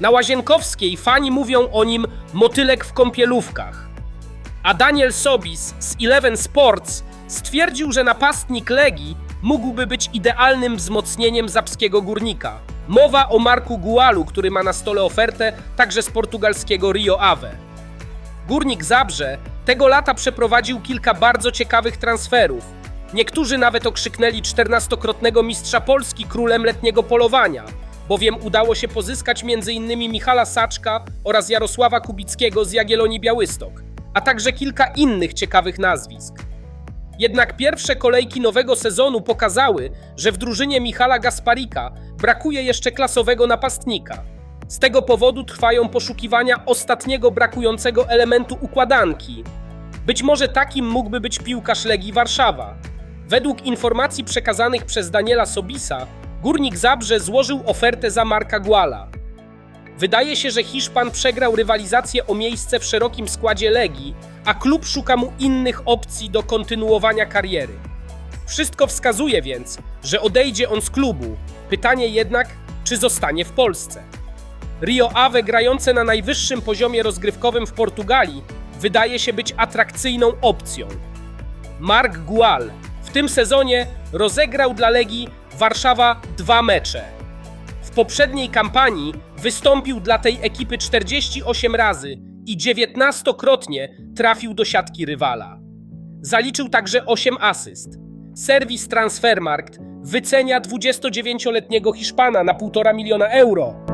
Na Łazienkowskiej fani mówią o nim motylek w kąpielówkach. A Daniel Sobis z Eleven Sports stwierdził, że napastnik Legii mógłby być idealnym wzmocnieniem zapskiego górnika. Mowa o Marku Gualu, który ma na stole ofertę także z portugalskiego Rio Ave. Górnik Zabrze tego lata przeprowadził kilka bardzo ciekawych transferów. Niektórzy nawet okrzyknęli 14-krotnego mistrza Polski królem letniego polowania, bowiem udało się pozyskać m.in. Michala Saczka oraz Jarosława Kubickiego z Jagiellonii Białystok, a także kilka innych ciekawych nazwisk. Jednak pierwsze kolejki nowego sezonu pokazały, że w drużynie Michala Gasparika brakuje jeszcze klasowego napastnika. Z tego powodu trwają poszukiwania ostatniego brakującego elementu układanki. Być może takim mógłby być piłkarz Legii Warszawa. Według informacji przekazanych przez Daniela Sobisa, Górnik Zabrze złożył ofertę za Marka Guala. Wydaje się, że Hiszpan przegrał rywalizację o miejsce w szerokim składzie Legii, a klub szuka mu innych opcji do kontynuowania kariery. Wszystko wskazuje więc, że odejdzie on z klubu. Pytanie jednak, czy zostanie w Polsce. Rio Ave grające na najwyższym poziomie rozgrywkowym w Portugalii wydaje się być atrakcyjną opcją. Mark Gual w tym sezonie rozegrał dla Legii Warszawa dwa mecze. W poprzedniej kampanii wystąpił dla tej ekipy 48 razy i 19-krotnie trafił do siatki rywala. Zaliczył także 8 asyst. Serwis Transfermarkt wycenia 29-letniego Hiszpana na 1,5 miliona euro.